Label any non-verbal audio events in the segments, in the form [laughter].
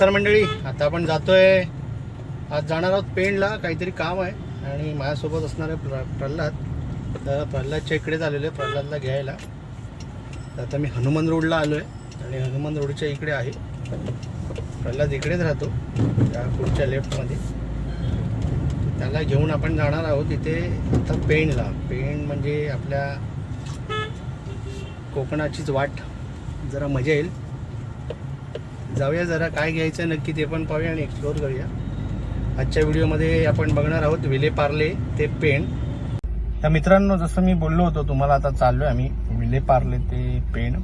नमस्कार मंडळी. आता आपण जातोय. आज जाणार आहोत पेणला. काहीतरी काम आहे. आणि माझ्यासोबत असणार आहे प्र प्रल्हाद. तर प्रल्हादच्या इकडेच आलेलो आहे प्रल्हादला घ्यायला. तर आता मी हनुमान रोडला आलो आहे आणि हनुमान रोडच्या इकडे आहे. प्रल्हाद इकडेच राहतो त्या पुढच्या लेफ्टमध्ये त्याला घेऊन आपण जाणार आहोत इथे आता पेणला. पेण म्हणजे आपल्या कोकणाचीच वाट. जरा मजा येईल. जाऊया जरा काय घ्यायचं नक्की ते पण पाहूया आणि एक्सप्लोर करूया. आजच्या व्हिडिओमध्ये आपण बघणार आहोत विले पार्ले ते पेण तर मित्रांनो जसं मी बोललो होतो तुम्हाला आता चाललोय आम्ही विले पार्ले ते पेण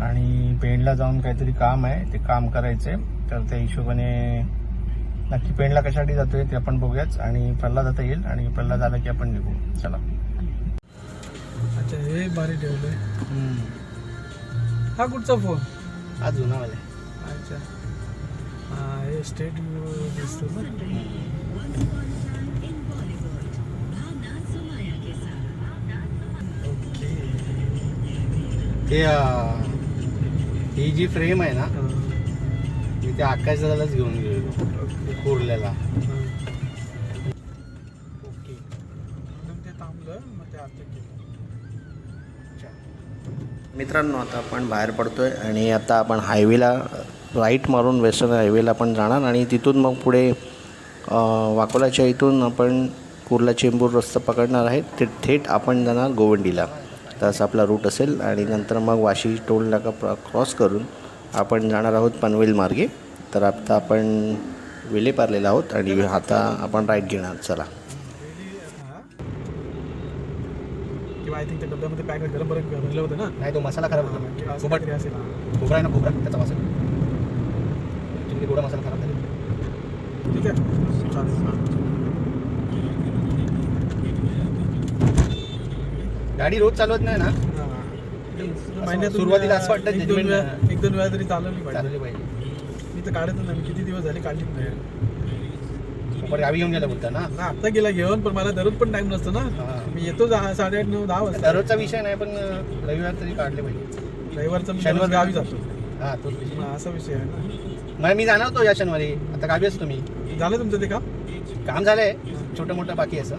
आणि पेणला जाऊन काहीतरी काम आहे ते काम करायचंय. तर त्या हिशोबाने नक्की पेणला कशासाठी जातोय ते आपण बघूयाच आणि प्रल्हाद आता येईल आणि प्रल्हाद आला की आपण निघू. चला. अच्छा हे भारी ठेवलंय. हा कुठचा फोन हा जुनावाला अच्छा. हा हे स्टेट दिसतो ना? ओके. ते ही जी फ्रेम आहे ना मी त्या आकाश दादालाच घेऊन गेलो कुर्ल्याला. ओके. म्हणून ते थांबलं मग ते आता केलं. मित्रांनो आता आपण बाहेर पडतोय आणि आता आपण हायवेला राईट मारून वेस्टर्न हायवेला आपण जाणार आणि तिथून मग पुढे वाकोलाच्या इथून आपण कुर्ला चेंबूर रस्ता पकडणार आहे. ते थेट आपण जाणार गोवंडीला. तर असा आपला रूट असेल आणि नंतर मग वाशी टोल नाका प्र- क्रॉस करून आपण जाणार आहोत पनवेल मार्गे. तर आता आपण विलेपार्लेला आहोत आणि आता आपण राईट घेणार. चला. किंवा आय थिंक त्या डब्यामध्ये पॅक गरम गरम भरलं होतं ना? नाही तो मसाला खराब हा, किंवा असं फुबट काहीतरी असेल. हा. खोबरा आहे ना खोबरा त्याचा मसाला चिंगडी गोडा मसाला खराब झाला ठीक आहे. चालेल. गाडी रोज चालवत नाही ना? सुरुवातीला असं वाटतं एक दोन वेळा एक दोन वेळा तरी चालवली चालवली पाहिजे. मी तर काढतच नाही. किती दिवस झाले काढलीच नाही. पण गावी घेऊन गेला बोलता ना? ना आता गेला घेऊन पण मला दररोज पण टाइम नसतो ना. मी येतो साडेआठ नऊ दहा वाजता. दररोजचा विषय नाही पण रविवार तरी काढले पाहिजे. रविवारचा शनिवार गावी जातो. हा हा, असा विषय आहे ना. मग मी जाणार होतो या शनिवारी आता गावी असतो मी. झालं तुमचं ते काम? काम झालंय. छोटं मोठं बाकी असं.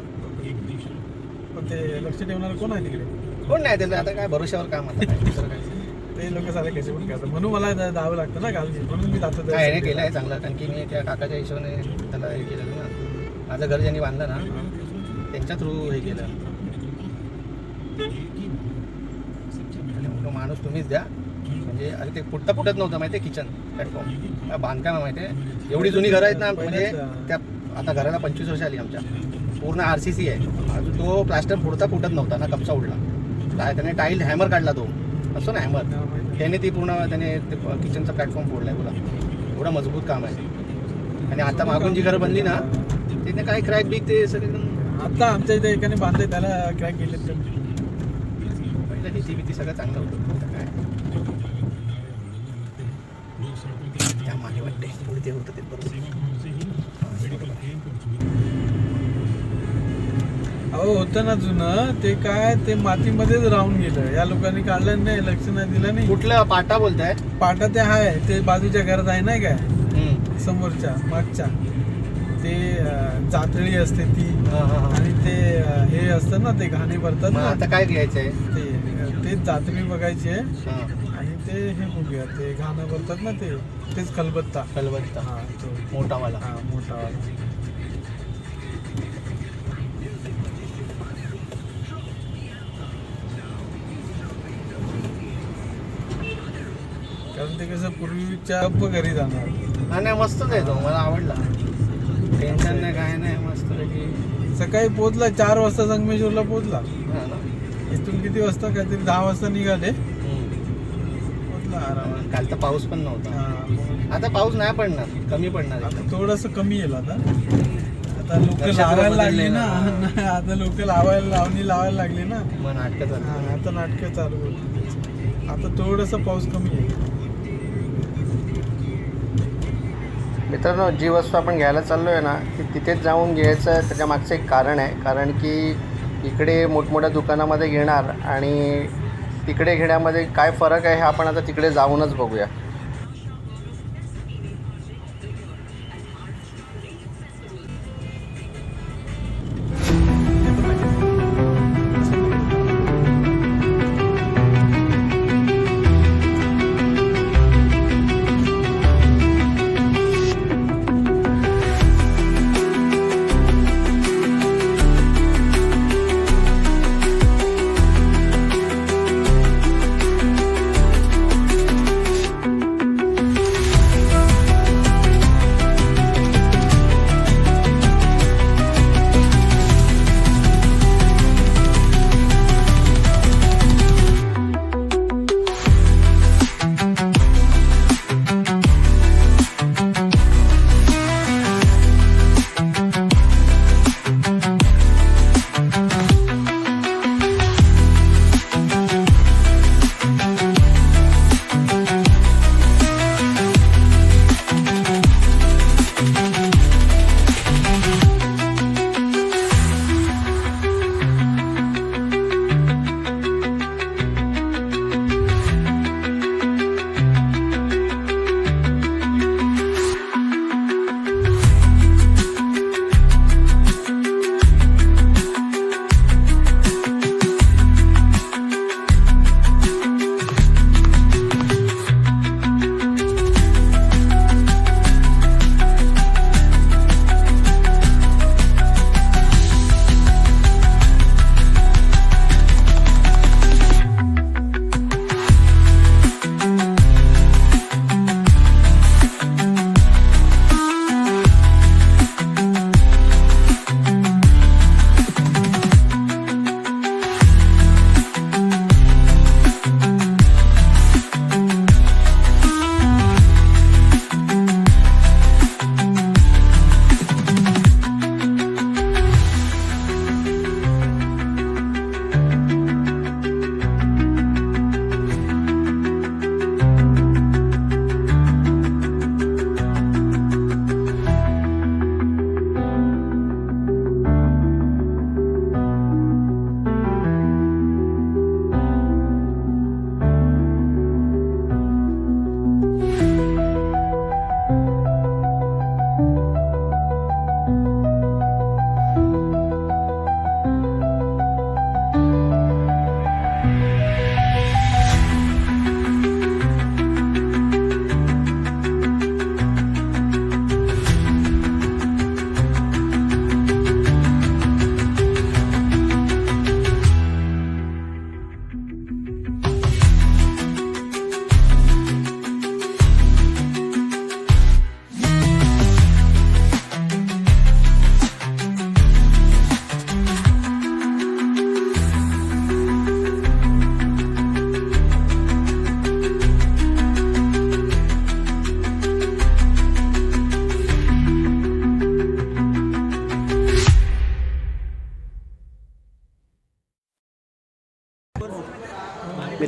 पण ते लक्ष ठेवणार कोण आहे तिकडे? कोण नाही त्याला आता काय भरोशावर काम आता काय दुसरं काय. ते लोक सारे कसे पण करतात. म्हणून मला जा- जावं लागतं ना काल म्हणून मी जातो काय नाही केलं आहे चांगलं. कारण की मी त्या काकाच्या हिशोबाने त्याला हे केलं ना. माझं घर ज्यांनी बांधलं ना त्यांच्या थ्रू हे केलं. माणूस तुम्हीच द्या. म्हणजे अरे ते फुटता फुटत नव्हतं माहिती आहे किचन प्लॅटफॉर्म बांधकाम आहे माहिती आहे एवढी जुनी घरं आहेत ना म्हणजे त्या आता घराला पंचवीस वर्ष आली आमच्या. पूर्ण आर सी सी आहे. अजून तो प्लास्टर फुटता फुटत नव्हता ना कपचा उडला. काय त्याने टाईल हॅमर काढला तो. असतो ना हॅमर त्याने ती पूर्ण त्याने ते किचनचा प्लॅटफॉर्म फोडलाय बोला. एवढं मजबूत काम आहे. आणि आता मागून जी घरं बनली ना तिथे काय क्रॅक बीक ते सगळे आता आमच्या इथे एकाने बांधले त्याला क्रॅक पहिलं भीती भीती सगळं चांगलं होतं आता काय त्या मागे वाटते पुढे ते होतं ते बरोबर. अहो होतं ना जुनं. ते काय ते मातीमध्येच राहून गेलं. या लोकांनी काढलं नाही लक्ष नाही दिलं नाही. कुठलं? पाटा बोलताय? पाटा ते आहे ते बाजूच्या घरात आहे नाही काय. समोरच्या मागच्या. ते जातळी असते ती. हा, हा, हा. आणि ते हे असतं ना ते घाणे भरतात मग ना. आता काय घ्यायचंय? ते ते जातळी बघायची आहे. हा, हे बघूया ते घाणं भरतात ना ते तेच खलबत्ता खलबत्ता हा तो. मोठावाला. हा मोठा वाला. कारण ते कसं पूर्वीच्या गप्प घरी जाणार. नाही मस्तच आहे तो मला आवडला. टेन्शन नाही काय नाही मस्त पैकी. सकाळी पोहोचला चार वाजता संगमेश्वरला पोहोचला. हा ना. इथून किती वाजता? काहीतरी दहा वाजता निघाले. आरामात. काल तर पाऊस पण नव्हता. आता पाऊस नाही पडणार कमी पडणार. आता थोडस कमी येईल आता. आता लोक लावायला लागली ना. [laughs] नाही, आता लोक लावायला लावणी लावायला लागली ना. मग नाटकं हा, चालतं आता नाटकं चालू होती आता थोडस पाऊस कमी आहे मित्रांनो जी वस्तू आपण घ्यायला चाललो आहे ना ती तिथेच जाऊन घ्यायचं त्याच्या मागचं एक कारण आहे. कारण की इकडे मोठमोठ्या दुकानामध्ये घेणार आणि तिकडे घेण्यामध्ये काय फरक आहे हे आपण आता तिकडे जाऊनच बघूया.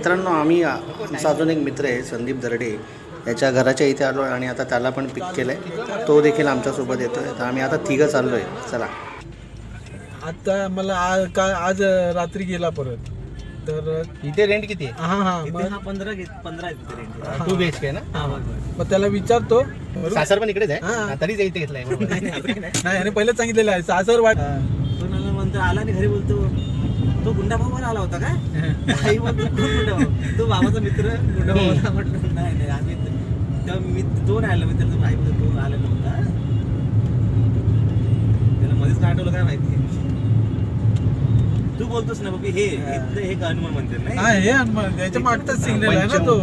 मित्रांनो आम्ही आमचा अजून एक मित्र आहे संदीप दर्डे. याच्या घराच्या इथे आलो आहे आणि आता त्याला पण पिक केलं आहे तो देखील आमच्यासोबत येतो आहे तर आम्ही आता तिघं चाललो आहे चला. आता मला आज का आज रात्री गेला परत. तर इथे रेंट किती आहे? हा हा मग पंधरा घेत पंधरा. टू बी एच के ना. हा. मग त्याला विचारतो? सासर पण इकडेच आहे? हा. हा, तरीच इथे घेतलाय. [laughs] नाही याने पहिलेच सांगितलेलं आहे. सासर वाट मला म्हणतो आला आणि घरी बोलतो. तो गुंडा भाऊ मला आला होता का आई बोलतो "कोण गुंडा भाऊ तो बाबाचा मित्र गुंडा भाऊ म्हटलं नाही नाही आम्ही त- तेव्हा मी तो नाही आला मी त्याचा आई बोलतो तो आलेला होता त्याला मध्येच काय आठवलं काय माहिती? तू बोलतोस ना बाबी हे हे. हनुमान मंदिर नाही? हा हे हनुमान याच्या मागचाच सिग्नल आहे ना तो.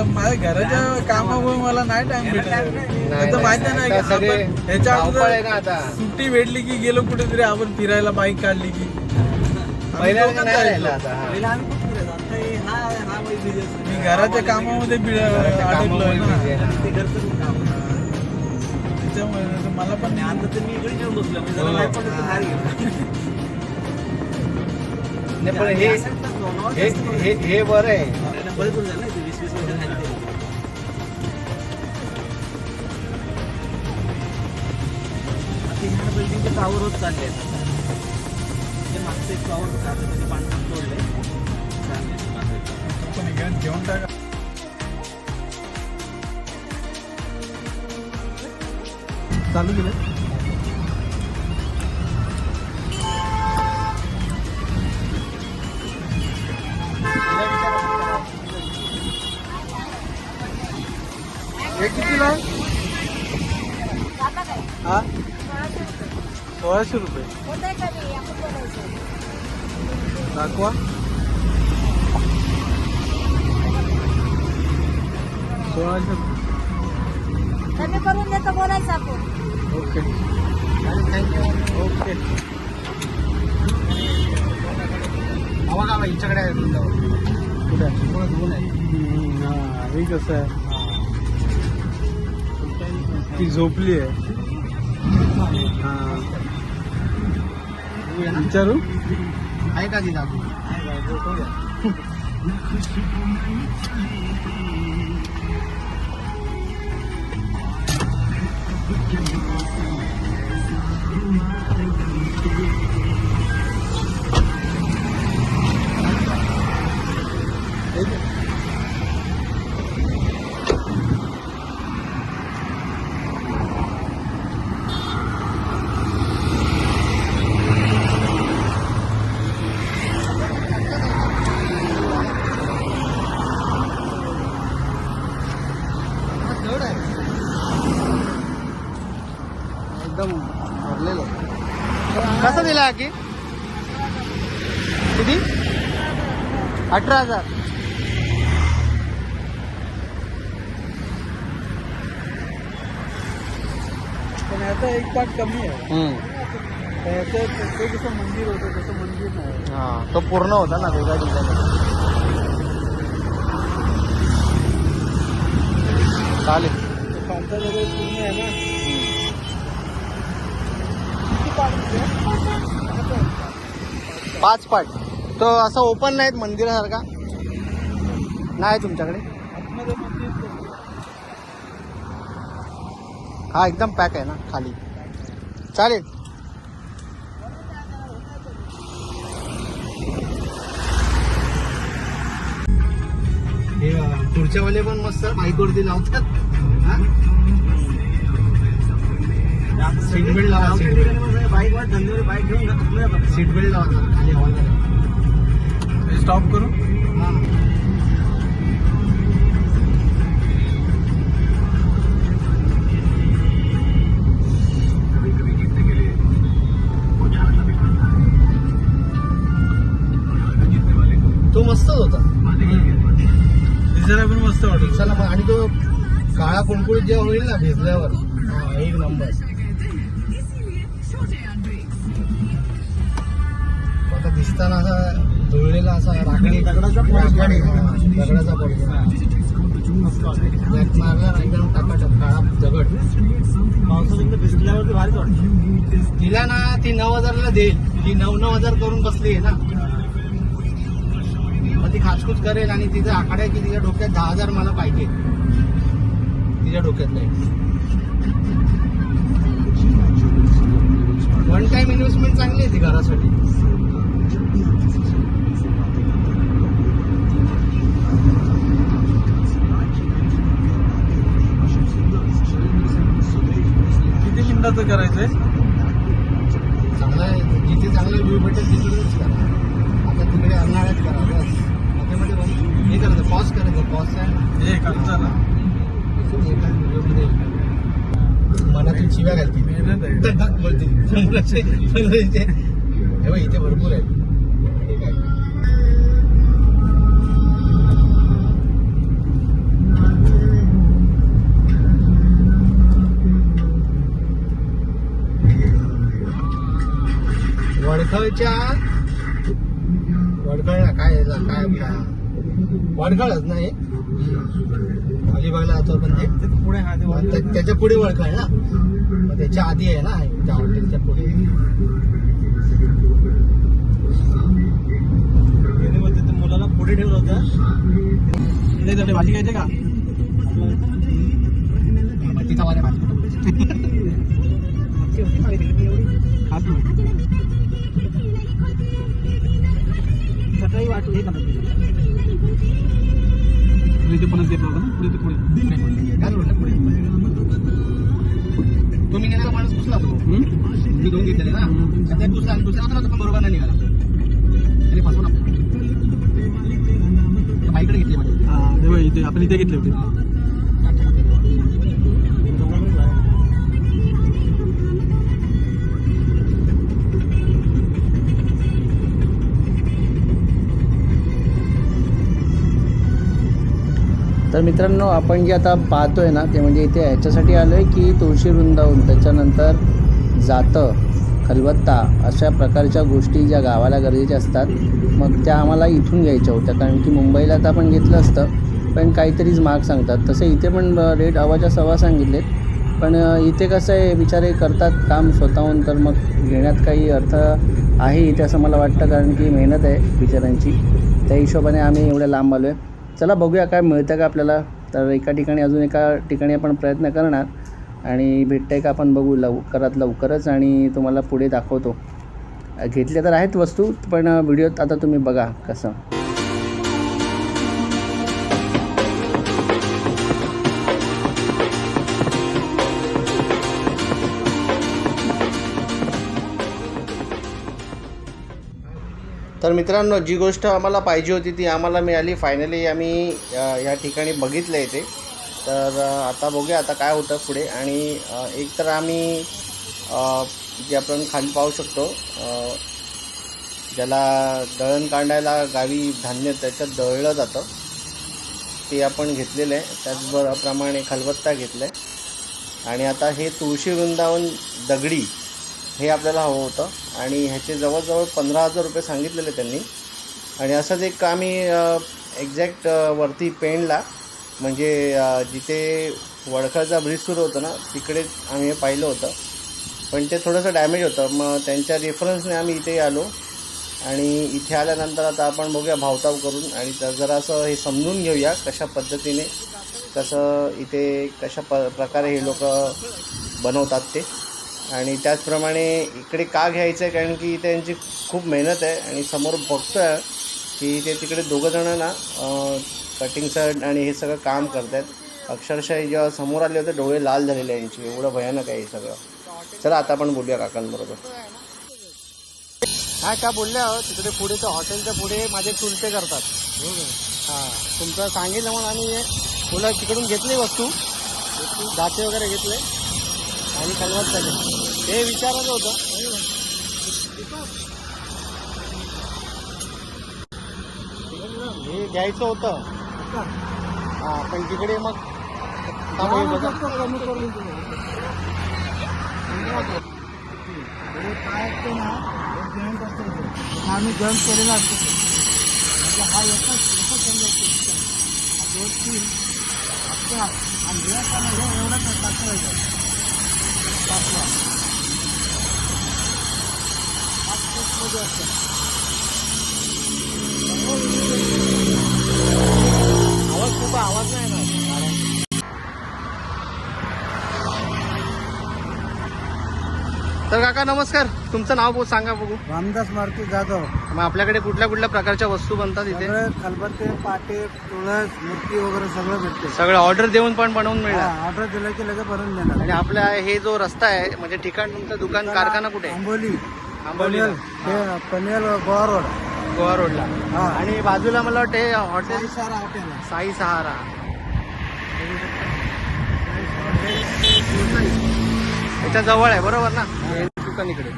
आता माझ्या घराच्या कामामुळे मला नाही टाइम भेटत आता माहिती नाही का आपण ह्याच्या अगोदर सुट्टी भेटली की गेलो कुठेतरी आपण फिरायला बाईक काढली की. मी घराच्या कामामध्ये काम. त्याच्यामुळे मला पण आता तर मी इकडे येऊन बसलो मी जरा. बाहेर गेलो. नाही, पण. हे हे बरं आहे. बिल्डिंगचे टावर होत चालले. ते मागचं एक टावर होतं आता त्याचे बांधकाम ते बांधायचं. पण घेऊन टाका चालू केलं हे कितीला? हा सोळाशे रुपये. दाखवा. सोळाशे रुपये. कमी करून देतो बोलायचं आपण ओके. ओके. हवा का हिच्याकडे आहे वृंदावन. कुठे आहे? पुढं दोन आहे. हम्म, हे कसं आहे? ती झोपली आहे. हा. 나고요. 진짜로? 아이까지 나고. 아이까지 किती अठरा हज़ार। पण याचा एक पार्ट कमी आहे. ते कसं मंदिर होतं तसं मंदिर नाही. हा तो पूर्ण होता ना वेगळ्या ठिकाणी चालेल. ते पालथा वगैरे पूर्ण आहे ना. किती आहे? पाच पाट. तो असं ओपन नाहीत मंदिरासारखा. नाही तुमच्याकडे? हा एकदम पॅक आहे ना खाली. चालेल. हे पुढच्यावाले पण मस्त बाईकवरती लावतात? सीट बेल्ट लावा बाईक वर धंद्यावर बाईक घेऊन जातात सीट बेल्ट लावतात खाली हवा स्टॉप करू? हा. तो मस्तच होता. दिसायला पण मस्त वाटत चला मग आणि तो काळा कुणकुळीत जेव्हा होईल ना भिजल्यावर. एक नंबर. आता दिसताना असा जुळलेला असा राखणी दगडाचा मारला एकदम टाकाटक काळा दगड. वाटतं. तिला ना ती नऊ हजारला देईल ती नऊ नऊ हजार करून बसली आहे ना. मग ती खाचखुच करेल आणि तिचं आखाड्या की तिच्या डोक्यात दहा हजार मला पाहिजे. तिच्या डोक्यातलं वन टाइम इन्व्हेस्टमेंट चांगली आहे ती घरासाठी. मिनिटाचं करायचंय चांगला आहे जिथे चांगला व्ह्यू भेटेल तिकडेच करा आता तिकडे अर्नाळ्यात करा बसमध्ये मध्ये बंद हे करायचं पॉज करायचं पॉज आहे हे खालचा ना मनातून शिव्या घालतील आहे बोलतील. हे इथे भरपूर आहेत वडखळच्या वडखळला काय काय वडखळच ना हे? अलिबागला जातो आपण ते. पुढे हा त्याच्या पुढे ओळखाय ना? मग त्याच्या आधी आहे ना त्या हॉटेलच्या पुढे. मुलाला पुढे ठेवलं होतं. भाजी घ्यायची का? मग तिथं वाल्या भाजी सकाळी वाटू हे करत तुम्ही नेलेला माणूस कुसला तो. मी दोन घेतलेले ना. आणि त्यात दुसरा दुसरा होता ना बरोबर नाही निघाला. त्याने बाईकडे घेतली म्हणजे इथे आपण इथे घेतले होते. तर मित्रांनो आपण जे आता पाहतोय ना ते म्हणजे इथे ह्याच्यासाठी आलो आहे की तुळशी वृंदावन त्याच्यानंतर जातं खलबत्ता अशा प्रकारच्या गोष्टी ज्या गावाला गरजेच्या असतात मग त्या आम्हाला इथून घ्यायच्या होत्या कारण की मुंबईला तर आपण घेतलं असतं पण काहीतरीच माग सांगतात. तसं इथे पण रेट अवाच्या सव्वा सांगितलेत पण इथे कसं आहे बिचारे करतात काम स्वतःहून तर मग घेण्यात काही अर्थ आहे इथे असं मला वाटतं कारण की मेहनत आहे बिचाऱ्यांची. त्या हिशोबाने आम्ही एवढ्या लांब आलो आहे चला बघूया काय मिळतं का आपल्याला. तर एका ठिकाणी अजून एका ठिकाणी आपण प्रयत्न करणार. आणि भेटतं आहे का आपण बघू लवकरात लवकरच आणि तुम्हाला पुढे दाखवतो. घेतल्या तर आहेत वस्तू पण व्हिडिओत आता तुम्ही बघा कसं. तर मित्रांनो जी गोष्ट आम्हाला पाहिजे होती ती आम्हाला मिळाली. फायनली आम्ही या ठिकाणी बघितलं आहे ते तर आता बघूया आता काय होतं पुढे. आणि एक तर आम्ही जे आपण खाली पाहू शकतो ज्याला दळण काढायला गावी धान्य त्याच्यात दळलं जातं. ते आपण घेतलेलं आहे. त्याचप्रमाणे खलबत्ता घेतलं आहे आणि आता हे तुळशी वृंदावन दगडी हे आपल्याला हवं होतं. आणि ह्याचे जवळजवळ पंधरा हजार रुपये सांगितलेले त्यांनी. आणि असंच एक आम्ही एक्झॅक्ट वरती पेणला म्हणजे जिथे वडखळचा ब्रिज सुरू होतं ना तिकडे आम्ही हे पाहिलं होतं. पण ते थोडंसं डॅमेज होतं. मग त्यांच्या रेफरन्सने आम्ही इथे आलो. आणि इथे आल्यानंतर आता आपण बघूया भावताव करून. आणि तर जरासं हे समजून घेऊया कशा पद्धतीने कसं इथे कशा प प्रकारे हे लोक बनवतात ते. आणि त्याचप्रमाणे इकडे का घ्यायचं आहे कारण की त्यांची खूप मेहनत आहे आणि समोर बघतो आहे की ते तिकडे दोघंजणं ना कटिंगचं आणि हे सगळं काम करत आहेत अक्षरशः जेव्हा समोर आले होते डोळे लाल झालेले यांचे. एवढं भयानक आहे हे सगळं. चला आता आपण बोलूया काकांबरोबर. काय का बोलल्या हो, तिकडे पुढे तर हॉटेलच्या पुढे माझे चुलते करतात. हां तुमचं सांगितलं म्हणून आम्ही तुला तिकडून घेतली वस्तू. दाते वगैरे घेतले. आणि कलवत झाले हे विचारायचं होतं हे घ्यायचं होतं हां पण तिकडे मग हे. आम्ही जॉईंट केलेला असतो. म्हणजे हा एकच एकच. हा दोन तीन आणि हे पण हे एवढंच टाकायचं पाचवा ना तर काका नमस्कार. तुमचं नाव सांगा बघू. रामदास मारुती जाधव. मग आपल्याकडे कुठल्या कुठल्या प्रकारच्या वस्तू बनतात इथे? खलबत्ते पाटे तुळस मूर्ती वगैरे सगळं भेटते. सगळं ऑर्डर देऊन पण बनवून मिळणार. ऑर्डर दिलं की लगेच बनवून देणार. आणि आपला हे जो रस्ता आहे म्हणजे ठिकाण तुमचं दुकान कारखाना कुठे आंबोली. पनवेल. हे पनवेल गोवा रोड. गोवा रोडला. हा. आणि बाजूला मला वाटते हॉटेल सारा हॉटेल. आहे. साई सहारा. याच्या जवळ आहे बरोबर ना? हे. दुकान इकडे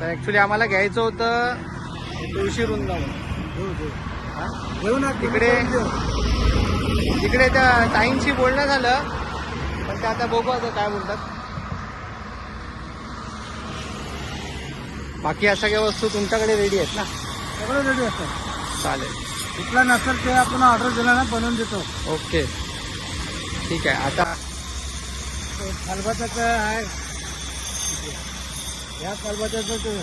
तर ऍक्च्युली आम्हाला घ्यायचं होतं हे तुळशी वृंदावन घेऊ, घेऊ. हा? घेऊ ना तिकडे- तिकडे त्या ताईंशी बोलणं झालं. पण ते आता बघू आता काय बोलतात. बाकी अशा काही वस्तू तुमच्याकडे रेडी आहेत ना? सगळं रेडी असतं. चालेल. कुठला नसेल ते आपण ऑर्डर दिला ना बनवून देतो. ओके. ठीक आहे आता खलबत्याचं आहे. या खलबत्याचं ते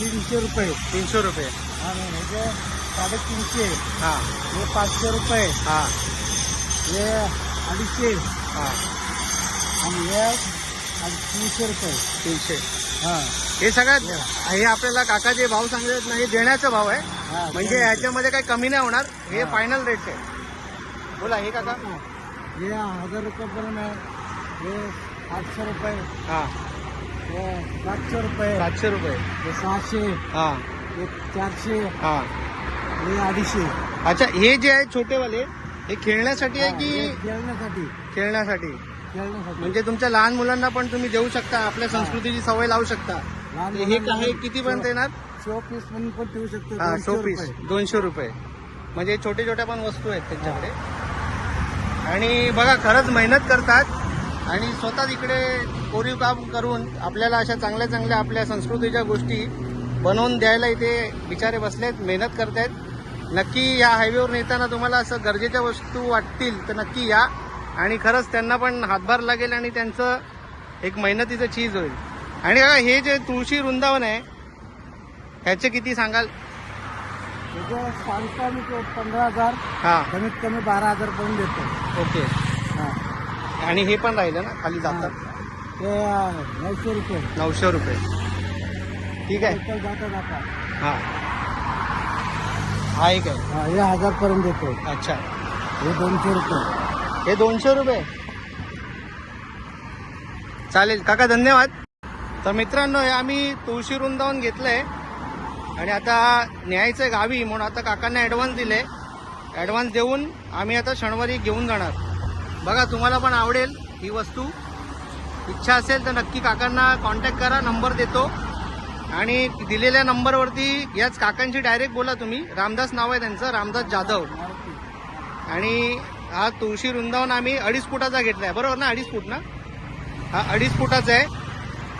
तीनशे रुपये. तीनशे रुपये. आणि ह्याचे साडेतीनशे. हां. हे पाचशे रुपये. हां. हे अडीचशे. हां. आणि हे तीनशे रुपये. तीनशे. हां. हे सगळ्यात हे आपल्याला काका जे भाव सांगत नाही हे देण्याचा भाव आहे. म्हणजे ह्याच्यामध्ये काही कमी नाही होणार. हे फायनल रेट आहे. बोला हे काका. हे. हजार रुपयापर्यंत आहे. हे आठशे रुपये. हां. सातशे रुपये. सातशे रुपये. हे सहाशे. हां. हे चारशे. हां. हे अडीचशे. अच्छा हे जे आहे छोटेवाले हे खेळण्यासाठी आहे की खेळण्यासाठी? खेळण्यासाठी? खेळण्यासाठी म्हणजे तुमच्या लहान मुलांना पण तुम्ही देऊ शकता आपल्या संस्कृतीची सवय लावू शकता. लहान हे मुलांना काय किती पर्यंत येणार? शो पीस म्हणून पण ठेवू शकतो हा दोनशे शो पीस रुपये. दोनशे रुपये. म्हणजे छोटे छोट्या पण वस्तू आहेत त्यांच्याकडे. आणि बघा खरंच मेहनत करतात आणि स्वतःच इकडे कोरीव काम करून आपल्याला अशा चांगल्या चांगल्या आपल्या संस्कृतीच्या गोष्टी बनवून द्यायला इथे बिचारे बसलेत मेहनत करतायत. नक्की या हायवेवर नेताना तुम्हाला असं गरजेच्या वस्तू वाटतील तर नक्की या. आणि खरंच त्यांना पण हातभार लागेल आणि त्यांचं एक मेहनतीचं चीज होईल. आणि हे जे तुळशी वृंदावन आहे ह्याचे किती सांगाल? सांगतो पंधरा हजार हां. कमीत कमी बारा हजार पर्यंत देतो. ओके. हा. आणि हे पण राहिलं ना खाली जातात? ते नऊशे रुपये. नऊशे रुपये. ठीक आहे. जाता जाता हां. हा एक आहे. हा, हे हजार पर्यंत देतो. अच्छा. हे दोनशे रुपये. हे दोनशे रुपये. चालेल काका धन्यवाद. तर मित्रांनो हे आम्ही तुळशी वृंदावन घेतलंय. आणि आता न्यायचं आहे गावी म्हणून आता काकांना ॲडव्हान्स दिले. ॲडव्हान्स देऊन आम्ही आता शनिवारी घेऊन जाणार. बघा तुम्हाला पण आवडेल ही वस्तू. इच्छा असेल तर नक्की काकांना कॉन्टॅक्ट करा नंबर देतो. आणि दिलेल्या नंबरवरती याच काकांशी डायरेक्ट बोला तुम्ही. रामदास नाव आहे त्यांचं रामदास जाधव. आणि हा तुळशी वृंदावन आम्ही अडीच फुटाचा घेतला आहे बरोबर ना? अडीच फूट ना? हा अडीच फुटाचा आहे.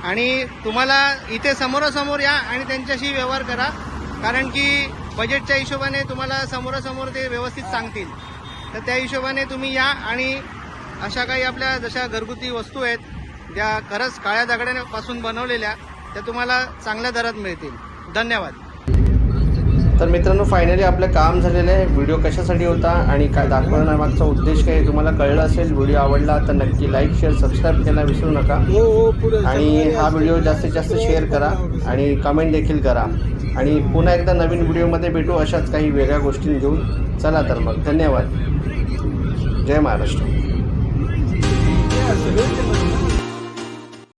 आणि तुम्हाला इथे समोरासमोर या आणि त्यांच्याशी व्यवहार करा. कारण की बजेटच्या हिशोबाने तुम्हाला समोरासमोर ते व्यवस्थित सांगतील. तर त्या हिशोबाने तुम्ही या आणि अशा काही आपल्या जशा घरगुती वस्तू आहेत ज्या खरंच काळ्या दगड्यापासून बनवलेल्या त्या तुम्हाला चांगल्या दरात मिळतील. धन्यवाद. तर मित्रांनो फायनली आपलं काम झालेलं आहे. व्हिडिओ कशासाठी होता आणि काय दाखवण्यामागचा उद्देश काय तुम्हाला कळलं असेल व्हिडिओ आवडला तर नक्की लाईक शेअर सबस्क्राईब करायला विसरू नका. हो हो आणि हा व्हिडिओ जास्तीत जास्त शेअर करा आणि कमेंट देखील करा. आणि पुन्हा एकदा नवीन व्हिडिओमध्ये भेटू अशाच काही वेगळ्या गोष्टी घेऊन. चला तर मग धन्यवाद. जय महाराष्ट्र.